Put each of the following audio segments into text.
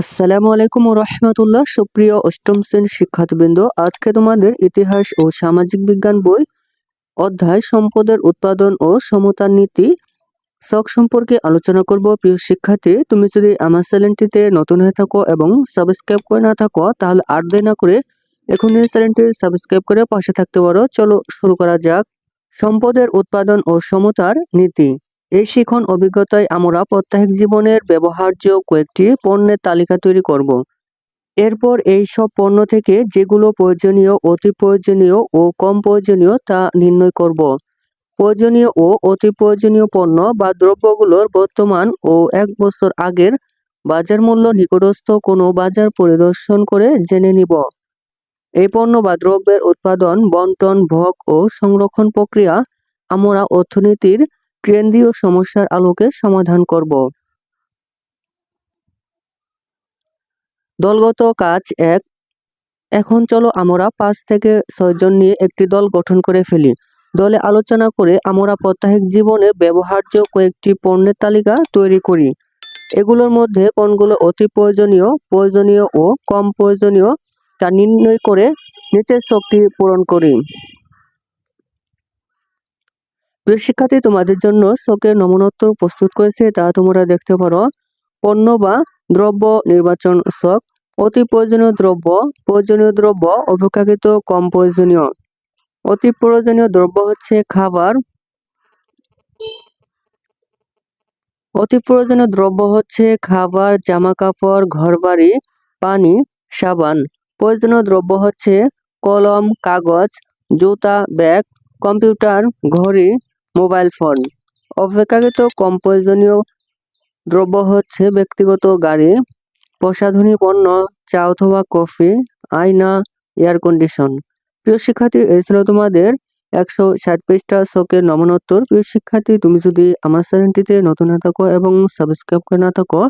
আসসালামু আলাইকুম ও রহমতুল্লাহ। সুপ্রিয় অষ্টম শ্রেণির শিক্ষার্থীবৃন্দ, আজকে তোমাদের ইতিহাস ও সামাজিক বিজ্ঞান বই, অধ্যায় সম্পদের উৎপাদন ও সমতার নীতি শখ সম্পর্কে আলোচনা করব। প্রিয় শিক্ষার্থী, তুমি যদি আমার চ্যানেলটিতে নতুন হয়ে থাকো এবং সাবস্ক্রাইব করে না থাকো, তাহলে আর দেরি না করে এখন এই চ্যানেলটি সাবস্ক্রাইব করে পাশে থাকতে পারো। চলো শুরু করা যাক। সম্পদের উৎপাদন ও সমতার নীতি। এই শিখন অভিজ্ঞতায় আমরা প্রত্যাহিক জীবনের ব্যবহার্য কয়েকটি পণ্যের তালিকা তৈরি করব। এরপর এই সব পণ্য থেকে যেগুলো প্রয়োজনীয়, অতি প্রয়োজনীয় ও কম প্রয়োজনীয় তা নির্ণয় করব। প্রয়োজনীয় ও অতি প্রয়োজনীয় পণ্য বা দ্রব্যগুলোর বর্তমান ও এক বছর আগের বাজার মূল্য নিকটস্থ কোনো বাজার পরিদর্শন করে জেনে নিব। এই পণ্য বা দ্রব্যের উৎপাদন, বন্টন, ভোগ ও সংরক্ষণ প্রক্রিয়া আমরা অর্থনীতির কেন্দ্রীয় সমস্যার আলোকে সমাধান করব। দলগত কাজ এক। এখন চলো আমরা পাঁচ থেকে ছয়জন নিয়ে একটি দল গঠন করে ফেলি। দলে আলোচনা করে আমরা প্রত্যাহিক জীবনে ব্যবহার্য কয়েকটি পণ্যের তালিকা তৈরি করি। এগুলোর মধ্যে কোনগুলো অতি প্রয়োজনীয় প্রয়োজনীয় ও কম প্রয়োজনীয় তা নির্ণয় করে নিচের শক্তি পূরণ করি। প্রিয় শিক্ষার্থী, তোমাদের জন্য শোকের নমনোত্তর প্রস্তুত করেছে। তা তোমরা দেখতে পারো। পণ্য বা দ্রব্য নির্বাচন শখ অতি প্রয়োজনীয় দ্রব্য প্রয়োজনীয় দ্রব্য অপেক্ষাকৃত কম প্রয়োজনীয়। অতি প্রয়োজনীয় দ্রব্য হচ্ছে খাবার। অতি প্রয়োজনীয় দ্রব্য হচ্ছে খাবার জামা কাপড় ঘরবাড়ি, পানি, সাবান। প্রয়োজনীয় দ্রব্য হচ্ছে কলম, কাগজ, জুতা, ব্যাগ, কম্পিউটার, ঘড়ি মোবাইল ফোন। অপেক্ষাকৃত কম প্রয়োজনীয় দ্রব্য হচ্ছে ব্যক্তিগত গাড়ি, প্রসাধনী পণ্য, চা অথবা কফি, আয়না, এয়ার কন্ডিশন। প্রিয় শিক্ষার্থী, এই ছিল তোমাদের একশো ষাট পৃষ্ঠা শোকের নমনোত্তর। প্রিয় শিক্ষার্থী, তুমি যদি আমার চ্যানেলটিতে নতুন হয়ে থাকো এবং সাবস্ক্রাইব করে না থাকো,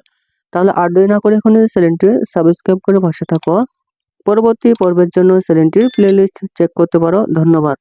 তাহলে আর দেরি না করে এখন চ্যানেলটি সাবস্ক্রাইব করে পাশে থাকো। পরবর্তী পর্বের জন্য চ্যানেলটির প্লেলিস্ট চেক করতে পারো। ধন্যবাদ।